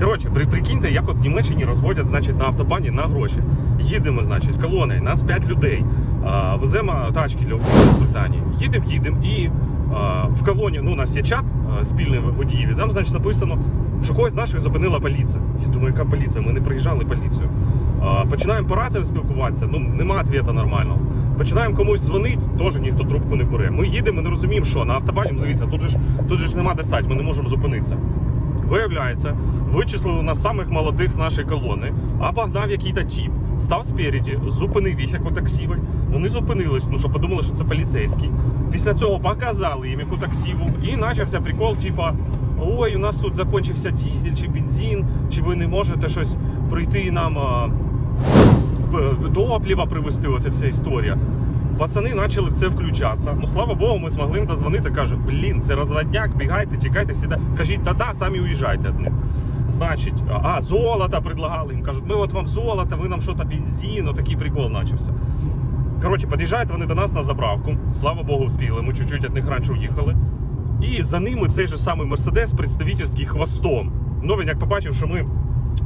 Коротше, при, прикиньте, як от в Німеччині розводять значить, на автобані на гроші. Їдемо, значить, колоною, нас 5 людей. Веземо тачки для в Британії. Їдемо, їдемо і в колоні, ну, у нас є чат спільний водіїв, і там, значить, написано, що когось з наших зупинила поліція. Я думаю, яка поліція? Ми не приїжджали поліцію. Починаємо по раціям спілкуватися, ну нема відповіді нормального. Починаємо комусь дзвонити, теж ніхто трубку не бере. Ми їдемо, не розуміємо, що на автобані, ну, дивіться, тут же ж тут же ж нема де стати, ми не можемо зупинитися. Виявляється, вичислили нас самих молодих з нашої колони, а погнав який-то тіп, став спереді, зупинив їх як у таксівель. Вони зупинились, ну що подумали, що це поліцейський. Після цього показали їм яку таксіву, і почався прикол, типа. Ой, у нас тут закінчився дизель чи бензин, чи ви не можете щось прийти нам а, п- топлива привезти, оця вся історія. Пацани почали в це включатися. Ну слава Богу, ми змогли їм дозвонитися. Каже, блін, це розводняк, бігайте, тікайте, сіда. Кажіть, та-да, самі уїжджайте від них. Значить, а, золото предлагали їм. Кажуть, ми от вам золото, ви нам що то бензин, такий прикол почався. Коротше, під'їжджають вони до нас на заправку. Слава Богу, вспіли. Ми чуть-чуть від них раніше уїхали. І за ними цей же самий Мерседес представительський хвостом. Ну він як побачив, що ми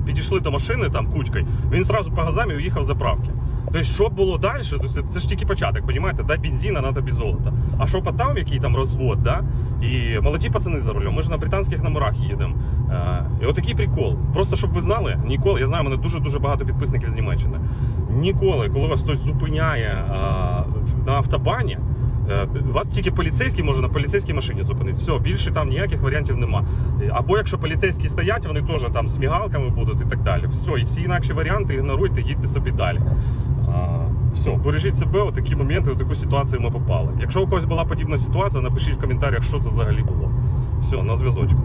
підійшли до машини там кучкою, він зразу по газам і уїхав заправки. Тобто, що було далі, то це, це ж тільки початок, розумієте? Дай бензина, на тобі золото. А що по там, який там розвод, да? І молоді пацани за рулем. Ми ж на британських номерах їдемо. Е, і отакий прикол. Просто щоб ви знали, ніколи, я знаю, мене дуже-дуже багато підписників з Німеччини. Ніколи, коли вас хтось зупиняє е, на автобані, Е, Вас тільки поліцейський може на поліцейській машині зупинити. Все, більше там ніяких варіантів нема. Або якщо поліцейські стоять, вони теж там з мігалками будуть і так далі. Все, і всі інакші варіанти ігноруйте, їдьте собі далі. Все, бережіть себе, у такі моменти, у таку ситуацію ми попали. Якщо у когось була подібна ситуація, напишіть в коментарях, що це взагалі було. Все, на зв'язочку.